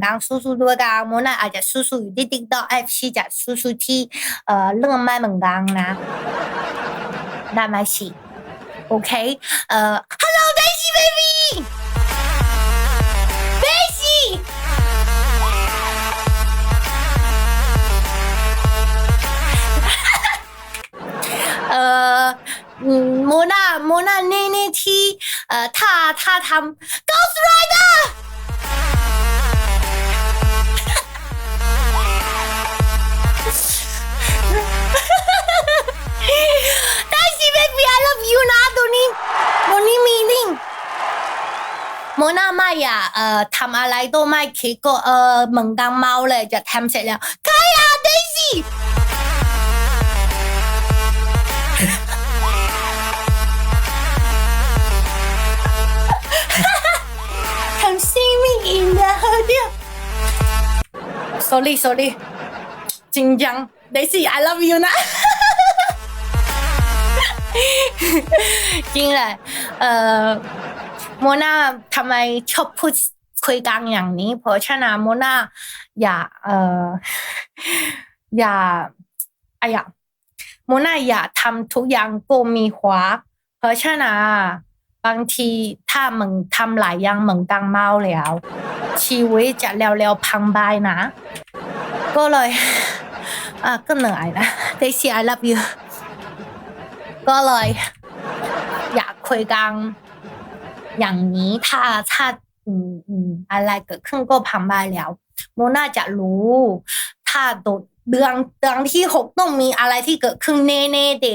刚叔叔多刚莫奈阿家叔叔有弟弟到 F C 家叔叔去呃浪漫猛刚呢，那么是 O K 呃，Hello Daisy baby，Daisy，呃。嗯，莫娜莫娜，那那天，呃，他他他，Ghost Rider。 ดก็เออเหมือนกันเมาเลยจะทำเสร็จแล้วใครอะ Daisy ทำ see me in the hotel sorry sorry จริงจัง Daisy I love you นะ จริงเลยเอ่อโมนาทำไมชอบพูดคุยกันอย่างนี้ เพราะฉะนั้นโมนาอย่าเอ่ออย่าอะอย่าโมนาอย่าทำทุกอย่างก็มีหัวเพราะฉะนั้นบางทีถ้ามึงทำหลายอย่างเหมือนกันเมาแล้ว ชีวิตจะเร็วๆพังไปนะ ก็เลยอะก็เหนื่อยนะ Daisy I love you ก็เลย อยากคุยกันอย่างนี้ถ้าถ้าอืมอืมอะไรเกิดขึ้นก็พังไปแล้วโมน่าจะรู้ ถ้าโดดเดือนเดือนที่หกต้องมีอะไรที่เกิดขึ้นแน่ๆเด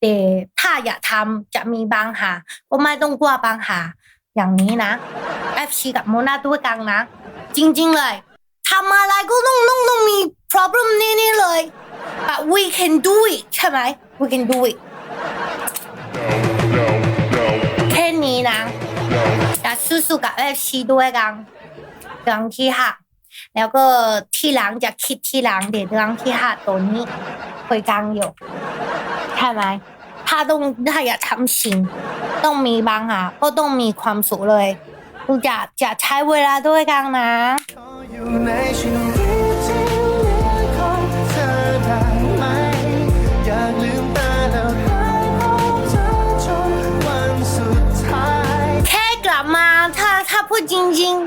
แต่ถ้าอยากทำจะมีปัญหาก็ไม่ต้องกลัวปัญหา อย่างนี้นะแอฟชีกับโมนาด้วยกันนะ จริงๆเลยทำอะไรก็ต้องต้องต้องมี problem แน่ๆเลย but we can do it ใช่ไหม we can do it แค่นี้นะจะสู้ๆกับ FC ด้วยกันเรื่องที่ห้าแล้วก็ที่หลังจะคิดที่หลังเดี๋ยวเรื่องที่ห้าตัวนี้คุยกันอยู่ใช่ไหมถ้าต้องถ้าอยากทำสิ่งต้องมีบางหาก็ต้องมีความสุขเลยจะจะใช้เวลาด้วยกันนะ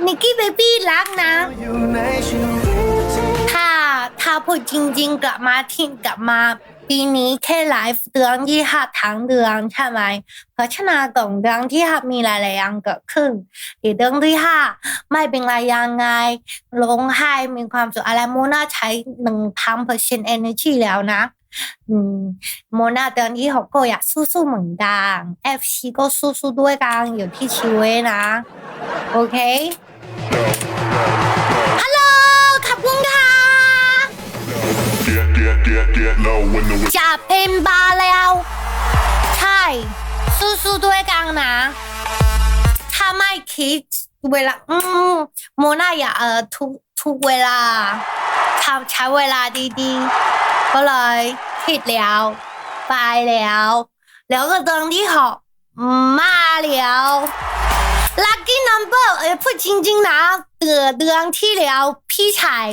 นิกกี้เบบี้รักนะถ้าถ้าพูดจริง ๆ กลับมาที่กลับมาปีนี้แค่ไลฟ์เดือนที่ห้าทั้งเดือนใช่ไหมเพราะฉะนั้นก่อนเดือนที่ห้ามีหลายๆอย่างเกิดขึ้นเดี๋ยวเดือนที่ห้าไม่เป็นไรยังไงร้องไห้มีความสุขอะไรโมนาใช้หนึ่งพันเปอร์เซ็นต์ energy แล้วนะอืมโมนาเดือนที่หกก็อยากสู้ๆเหมือนกันเอฟซีก็สู้ๆด้วยกันอยู่ที่ชีวิตนะ โอเค จะเป็นบาแล้ว ใช่สู้ๆด้วยกันนะ ถ้าไม่คิดเวลาอืมโมนาอย่าเออทุกทุกเวลาทำใช้เวลาดีๆ ก็เลยคิดแล้วไปแล้ว แล้วก็ตอนที่หกมาแล้ว lucky number เออพูดจริงๆนะเดือเดือนที่แล้วพี่ชาย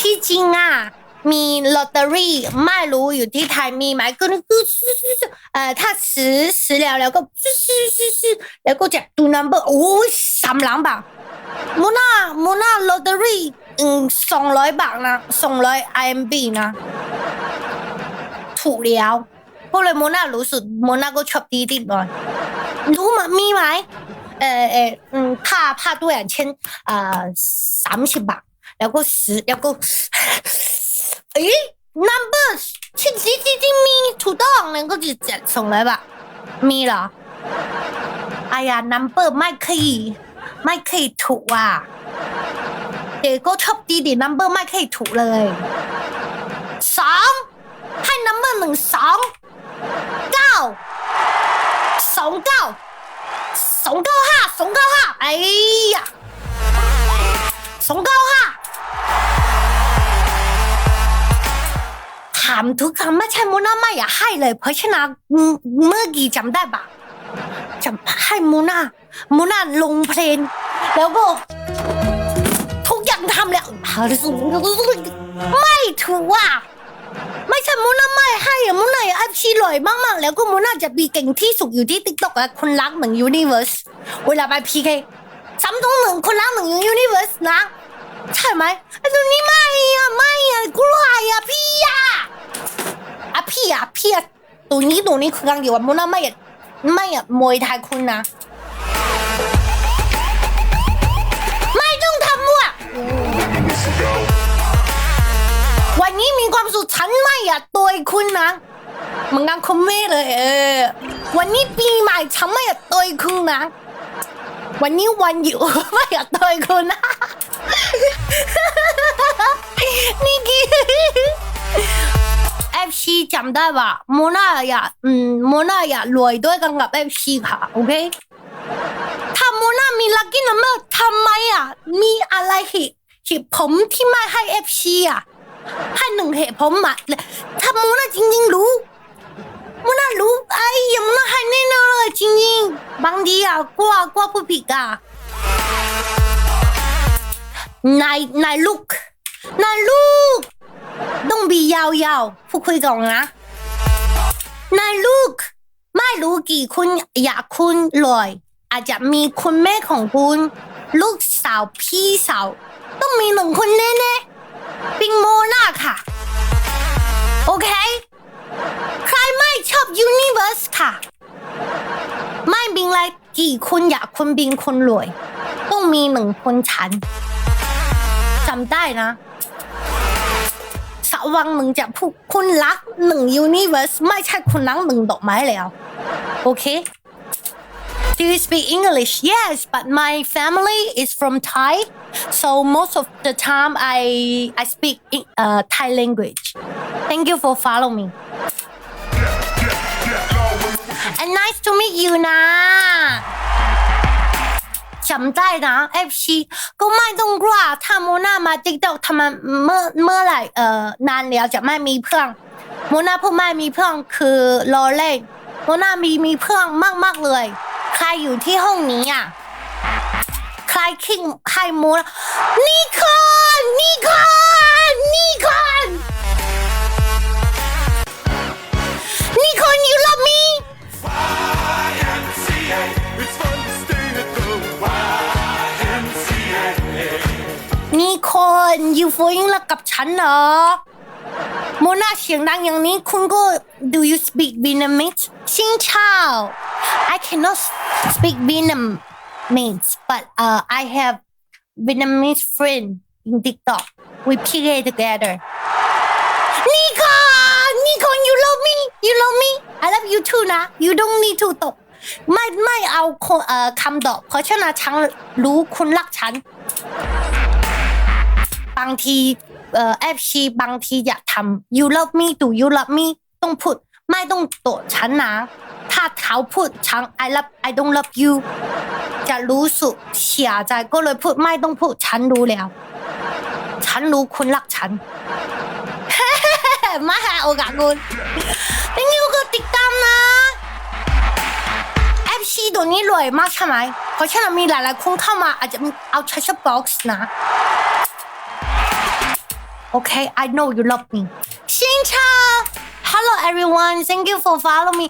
ที่จริงอะ มีลอตเตอรี่ไม่รู้อยู่ที่ไทยมีไหมก็นึกเอ่อถ้าซื้อซื้อแล้วแล้วก็ซื้อซื้อซื้อแล้วก็จะดู number โอ้ยสามล้านบาทโมนาโมนาลอตเตอรี่อืมสองร้อยบาทนะสองร้อย IMB นะ ถูกแล้วก็เลยโมนารู้สึกโมนาก็ชอบดีดีหน่อยรู้มั้ยมีไหมเออเอออืมค่าค่าตัวอย่างเช่นเอ่อสามสิบบาทแล้วก็ซื้อแล้วก็ เอ้ย number ที่จริงจริงๆมีถูกต้องแล้วก็จะจัดส่งเลยปะมีเอไอ้ยา number ไม่เคยไม่เคยถูกอะเด็กก็ชอบดีดี number ไม่เคยถูกเลยสองให้ number หนึ่งสองเก้าสองเก้าสองเก้าห้าสองเก้าห้าไอ้ยะสองเก้าห้าามทุกคำไม่ใช่มูน่าไม่อยากให้เลย เพราะฉะนั้นเมื่อกี้จำได้ปะจำให้มูน่ามูน่าลงเพลงแล้วก็ทุกอย่างทำแล้วไม่ถูกอะไม่ใช่มุน่าไม่ให้อะมุน่าอยากชีลอยมากๆ แล้วก็มุน่าจะมีเก่งที่สุดอยู่ที่ติ๊กต็อกและคนรักเหมือนยูนิเวอร์สเวลาไปพีเคซ้ำตรงหนึ่งคนรักเหมือนยูนิเวอร์สนะใช่ไหมไอ้ตัวนี้ไม่อะไม่อะกลัวอะพี่อะ อะพี่อะพี่อะตัวนี้ตัวนี้คือกางเดียวอะมุนาไม่อะไม่อะมวยไทยคุณนะ ไม่ต้องทำมั่ววันนี้มีความสุขฉันไม่อยากตัวคุณนะเหมึงกันคอมเมนต์เลยเออ วันนี้ปีใหม่ฉันไม่อยากตัวคุณนะ วันนี้วันหยุดไม่อยากตัวคุณนะนี่กี่ จำได้ปะโมนาอยากอืมโมนาอยากรวยด้วยกันกับเอฟซีค่ะโอเคถ้าโมนามีลัคกี้นัมเบอร์ทำไมอะ มีอะไรเหตุเหตุผมที่ไม่ให้เอฟซีอะให้หนึ่งเหตุผมอะถ้าโมนาจริง ๆ รู้โมนารู้ไอ้ยังโมนาให้แน่นอนเลยจริงๆบางทีอะกลัวกลัวผู้ผิดอะนายนายลูกนายลูก ต้องบียาวๆพูดคุยก่อนนะนายลูก ไม่รู้กี่คุณอยากคุณรวยอาจจะมีคุณแม่ของคุณ ลูกสาวพี่สาว ต้องมีหนึ่งคนแน่ๆปิงโมนาค่ะ โอเค ใครไม่ชอบยูนิเว r ร์สค่ะ ไม่บิงไรกี่คุณอยากคุณบิงคนรวย ต้องมีหนึ่งคนฉันจำได้นะ สักวันหนึ่งจะพูดคุณรักหนึ่งยูนิเว r ร์สไม่ใช่คุณรักหนึ่งดอกไม้แล้ว โอเค Do you speak English? Yes, but my family is from Thai, so most of the time I I speak in, uh, Thai language. Thank you for follow me. And nice to meet you นะจำได้นะ FC ก็ไม่ต้องกลัวถ้าโมนามาติ๊กต็อกทำเมื่อเมื่อไรเอ่อนานแล้วจะไม่มีเพื่อนโมนาพูดไม่มีเพื่อนคือรอเล่โมนามีมีเพื่อนมากๆเลย ใครอยู่ที่ห้องนี้อะใครคิงใครโมนานิคอนนิคอนนิคอนนิคน you love me นี่คนยูโฟยิงรักกับฉันเหรอโมนาเสียงดังอย่างนี้คุณก็ Do you speak Vietnamese ชิงชาว I cannot speak Vietnamese but uh, I have Vietnamese friend in TikTok we play together นี่คนนี่คน you love me you love me I love you too นะ you don't need to ตกไม่ไม่เอาคนคำดอกเพราะฉะนั้นฉันรู้คุณรักฉัน บางทีเอ่อแอฟชีบางทีอยากทำ you love me ดู you love me ต้องพูดไม่ต้องโตฉันนะถ้าเขาพูดฉัน I love I don't love you จะรู้สึกเสียใจก็เลยพูดไม่ต้องพูดฉันรู้แล้ว ฉันรู้คุณรักฉันมาหาโอกาสคุณเป็นยูก็ติดตามนะแอฟชีตัวนี้รวยมากใช่ไหมเพราะฉะนั้นมีหลายๆคนเข้ามาอาจจะเอาช้ช็อปบ็อกซ์นะ Okay, I know you love me. ชิงชา Hello everyone, thank you for follow me.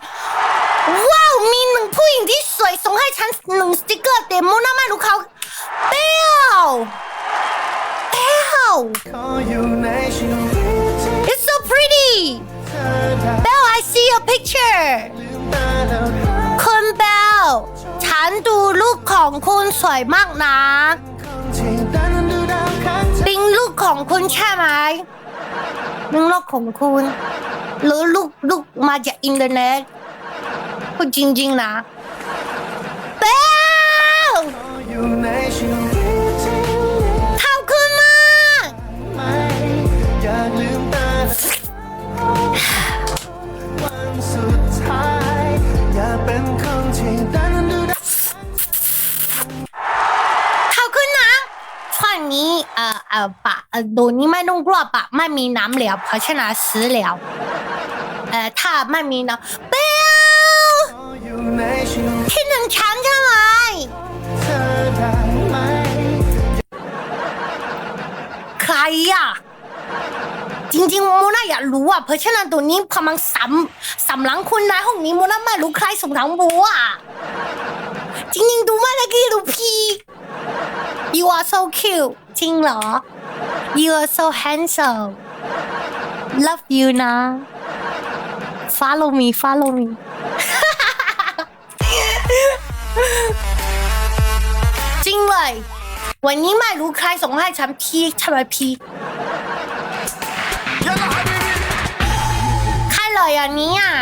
ว้าวมีหนึ่งผู้หญิงที่สวยส่งให้ฉันหนึ่งสติกเกอร์เต็มโมน่าไม่รู้เขาเปรี้ยวเปรี้ยว It's so pretty. เธอได้ Belle, I see your picture. ลืมตาแล้วหาคุณเบลฉันดูลูกของคุณสวยมากนะ ของคุณใช่ไหมปิงลูกของคุณหรือลูกลูกมาจากอินเทอร์เน็ตพูดจริงๆนะเปล่า วงนี้เอ่อเอ่อปะเอ่อโดนนี้ไม่ต้องกลัวปะไม่มีน้ำแล้วเพราะฉะนั้นซื้อแล้วเอ่อถ้าไม่มีน้ำเบลขออยู่ในชีวิตที่หนึ่งชั้นใช่ไหมใครอะจริงๆโมน่าอยากรู้อะเพราะฉะนั้นตัวนี้พมันสำสำหลังคุณในห้องนี้โมน่าไม่รู้ใครส่งทางบัวอะจริงๆดูม่ได้กี่ดูพี่ you are so cute จริงเหรอ you are so handsome love you นะ follow me follow me จริงเลยวันนี้ไม่รู้ใครส่งให้ฉันพีทำไมพีใครเลยอันนี้อะ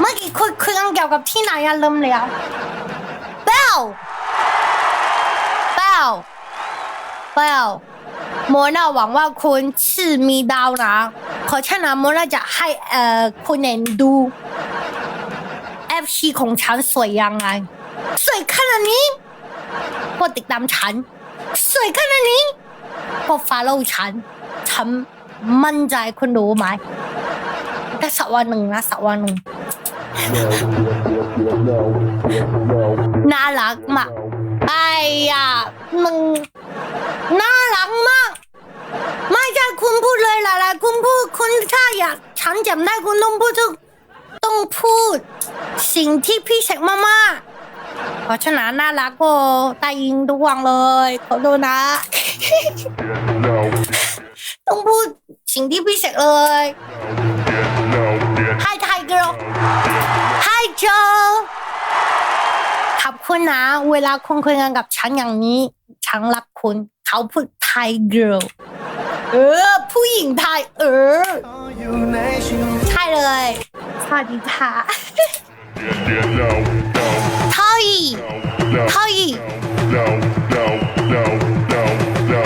เมื่อกี้คุยคุยกันเกี่ยวกับที่ไหนอะลืมแล้วเบล เบลเบลโมนาหวังว่าคุณชื่อมีดาวนะเพราะฉะนั้นโมนาจะให้เอ่อคุณเอ็นดูแอปชีของฉันสวยยังไง สวยขนาดนี้ก็ติดตามฉัน สวยขนาดนี้ก็ follow ฉัน ฉันมั่นใจคุณรู้ไหมแต่สักวันหนึ่งนะสักวันหนึ่งน่ารักมากไอ้อะ มึงน่ารักมาก ไม่ใช่คุณพูดเลยหลายๆคุณพูดคุณถ้าอยากฉันจำได้คุณต้องพูดทุกต้องพูด สิ่งที่พี่เช็คมากๆเพราะฉะนั้นน่ารักก็ตายิงทุกวันเลยขอโทษนะ ต้องพูดสิ่งที่พี่เช็คเลย no, yeah, Hi Thai girl Hi Joe ขอบคุณนะ เวลาคุณคุยกันกับฉันอย่างนี้ ฉันรักคุณ เขาพูด Thai girl เออ ผู้หญิงไทย เออขออยู่ใช่เลย สวัสดีค่ะเท่าอีเท่าอี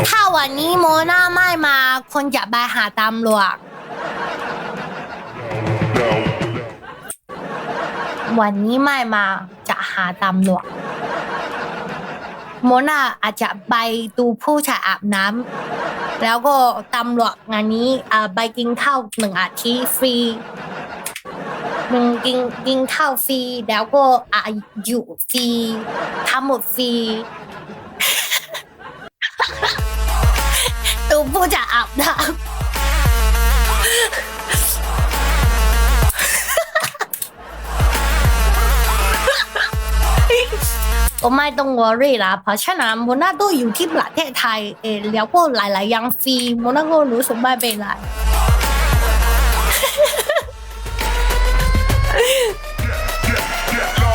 ถ้าวันนี้โมนาไม่มา คนจะไปหาตำรวจวันนี้ไม่มาจะหาตำรวจ โมนาอาจจะไปดูผู้ชายอาบน้ำแล้วก็ตำรวจงานนี้อ่าไปกินข้าวหนึ่งอาทิตย์ฟรีหนึ่งกินกินข้าวฟรีแล้วก็อายุฟรีทั้งหมดฟรีดูผู้ชายอาบน้ำ ก็ไม่ต้องวอรี่ละเพราะฉะนั้นโมนา都อยู่ที่ประเทศไทยเออแล้วก็หลายๆอย่างฟรีโมนาก็รู้สึกไม่เป็นไร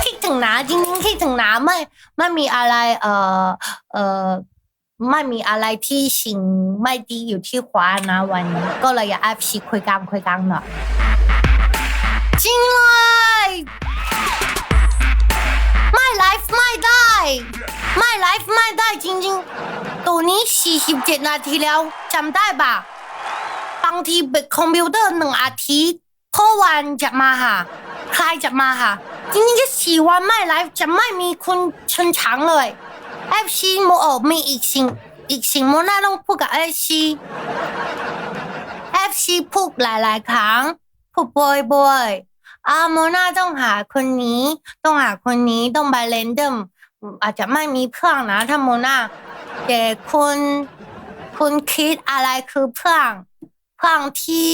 คิดถึงนะจริงๆคิดถึงนะไม่ไม่มีอะไรเอ่อเอ่อไม่มีอะไรที่สิงไม่ดีอยู่ที่ขวานะวันนี้ก็เลยอยากแอบชีคุยกันคุยกันหน่อยจริงเลย ไม่ไลฟ์ไม่ได้ ไม่ไลฟ์ไม่ได้จริงๆ ตัวนี้ 47 นาทีแล้วจำได้ปะบางทีเปิดคอมพิวเตอร์หนึ่งอาทิตย์พ่อวันจะมาหาใครจะมาหาจริงๆจะสี่วันไม่ไลฟ์จะไม่มีคุณชนช้างเลยเอฟซีโมออกมีอีกสิ่งอีกสิ่งโมน่าต้องพูดกับเอฟซีเอฟซีพูดหลายๆครั้งพูดบ่อยๆ อาโมนาต้องหาคนนี้ ต้องหาคนนี้ต้องไปเรนเดอมอาจจะไม่มีเพื่อนนะถ้าโมนาแต่คุณคุณคิดอะไรคือเพื่อนเพื่อนที่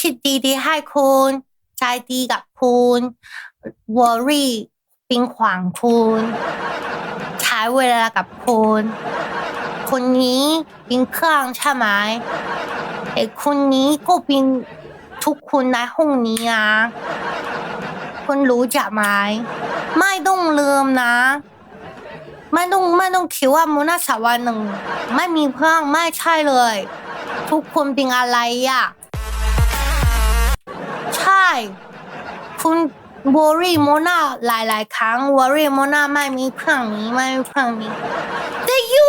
คิดดีๆให้คุณใจดีกับคุณวอรี่เป็นขวางคุณใช้เวลากับคุณคนนี้เป็นเครื่องใช่ไหมแต่คนนี้ก็เป็น ทุกคนในห้องนี้นะคุณรู้จักไหมไม่ต้องลืมนะไม่ต้องไม่ต้องคิดว่ามูนาสาวันหนึ่งไม่มีเพื่อนไม่ใช่เลย ทุกคนเป็นอะไรอะใช่ คุณวอรี่โมนาหลายๆ ครั้งวอรี่โมนาไม่มีเพื่อนนี้ไม่มีเพื่อนนี้ แต่ you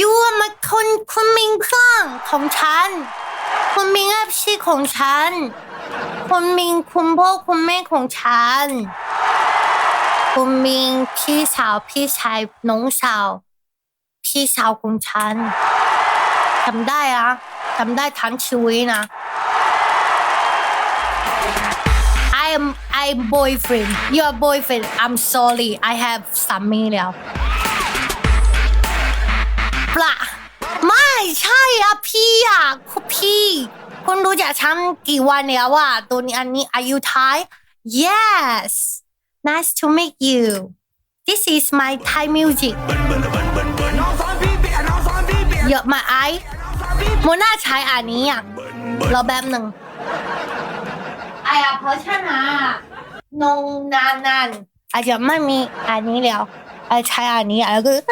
you are my คนคุณมิงเครื่องของฉัน คุณมิงอปชีของฉัน คุณมิงคุณพ่อคุณแม่ของฉัน คุณมิงพี่สาวพี่ชายน้องสาว พี่สาวของฉันจำได้อะจำได้ทั้งชีวิตนะ I am I'm boyfriend your boyfriend I'm sorry I have สามีแล้ว ปละไม่ใช่อะพี่อะคุณพี่ คุณรู้จักฉันกี่วันแล้วอะตัวนี้อันนี้ Are you Thai Yes Nice to meet you This is my Thai music เยอะมากไอโมน่าใช้อันนี้อะรอแป๊บหนึ่งไอ้อะเพราะฉะนั้นนงนานนานอาจจะไม่มีอันนี้แล้ว الحياني على قول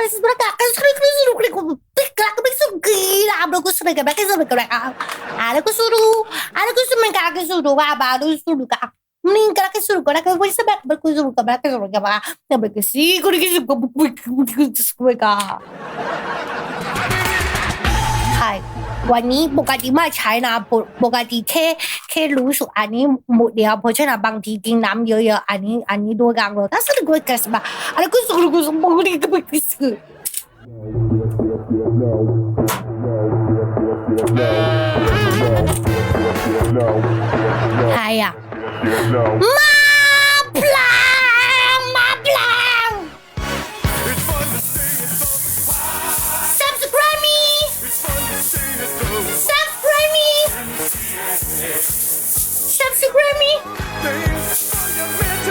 على كسرو على كسر من كعك سرو بعد سرو كعك mending kena ke surga nak boleh sebab berkusur ke belakang surga bah nak berkesi kuri kesi kuri kesi kuri kesi วันนี้ปกติไม่ใช้นะปกติแค่แค่รู้สึกอันนี้หมดเดียวเพราะฉะนั้นบางทีกินน้ำเยอะๆอันนี้อันนี้ด้วยกันเลยแต่สุดก็กระสบอะไรก็สุดก็สุดบางทีก็ไม่กระสบใครอะมา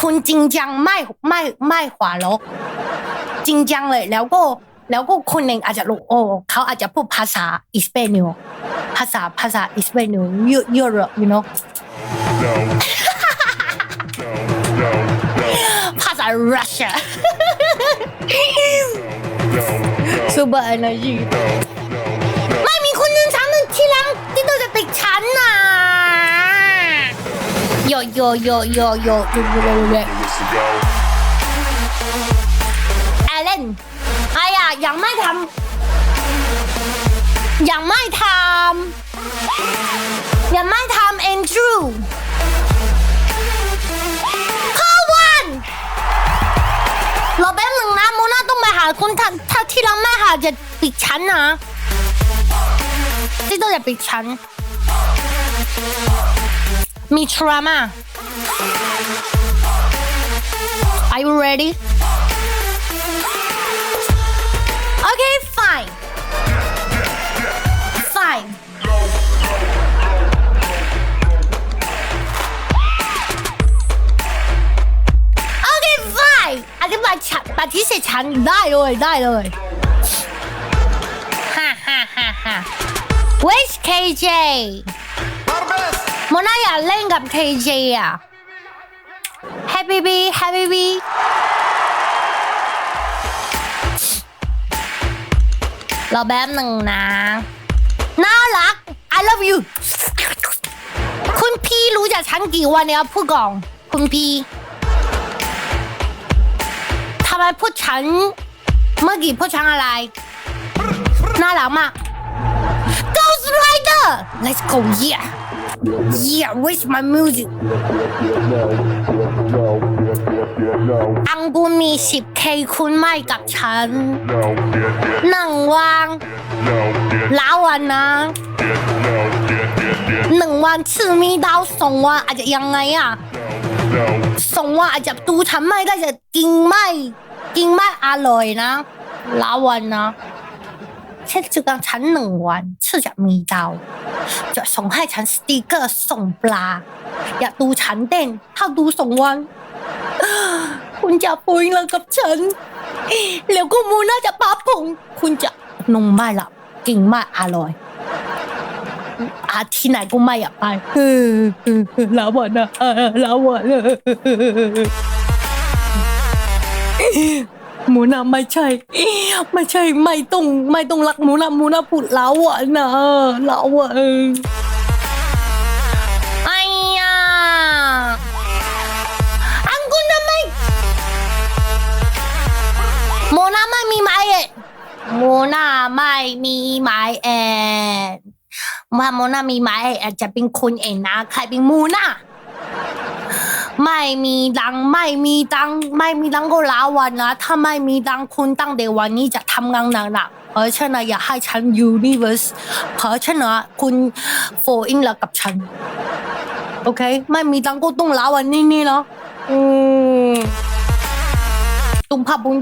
คุณจริงจังไม่ไม่ไม่หัวเราะจริงจังเลย แล้วก็แล้วก็คนหนึ่งอาจจะรู้โอ้เขาอาจจะพูดภาษาอิสเปนิลภาษาภาษาอิสเปนิลเยอะเยอะ you know ภาษารัสเซีย super energy ไม่มีคนหนึ่งฉันหนึ่งที่รังที่ตัวจะติดฉันน่ะ โยโยโยโยโยแอลเลนไอ้อะยังไม่ทำยังไม่ทำยังไม่ทำเอ็นดรูข้อวันเราแป๊บหนึ่งนะมูน่าต้องไปหาคนถ้าถ้าที่เราไม่หาจะปิดชั้นนะที่ต้องจะปิดชั้น me trauma. Are you ready? Okay, fine. Fine. Okay, fine. 啊，你把墙把题写墙带了喂，带了喂。哈哈哈哈。Which KJ？ โมนาอยากเล่นกับ KJ อะ Happy B Happy B รอแป๊บหนึ่งนะ น่ารัก I love you คุณพี่รู้จักฉันกี่วันแล้วพูดก่อนคุณพี่ทำไมพูดฉัน เมื่อกี้พูดฉันอะไร น่ารักมาก Ghost Rider Let's go yeah yeah where's my music อังกูมี 10k คุณไม่กับฉันหนึ่งวัน No. Yeah. ล้าวันนะ หนึ่งวันชื่อมีดาวสองวันอาจจะยังไงอะสองวันอาจจะดูทำไม่ได้จะกินไม่ กินไม่อร่อยนะล้าวันนะ 天之刚缠冷丸赤脚咪刀，就上海缠是第个送不啦，也都缠定，好都送完，คุณจะปุยแล้วกับฉันแล้วก็มูน่าจะปาผงคุณจะนมไมลับกินไมอร่อยอาที่ไหนก็ไม่อาไปลาวันนะลาวัน หมูนาไม่ใช่ ไม่ใช่ไม่ต้องไม่ต้องรักหมูนาหมูนาพูดเล้าอะนะเล้าอะเออไอ้ยาอังกุนทำไมหมนาไม่มีไม้เอ็ดหมูนะไม่มีไม้เอ็ดว่าโมูนะมีไม้เอ็ดอาจะเป็นคนเองนะใครเป็นหมูนา ไม่มีดังค์ไม่มีตังค์ไม่มีตังค์ก็ลาวันนะ ถ้าไม่มีตังค์คุณตั้งเดี๋ยววันนี้จะทำงานหนักๆเพราะฉะนั้นอย่าให้ฉันยูนิเวอร์สเพราะฉะนั้นคุณ fall in love กับฉัน โอเค ไม่มีตังค์ก็ต้องลาวันนี้นี่เนาะอืมตุ้มพับบุญ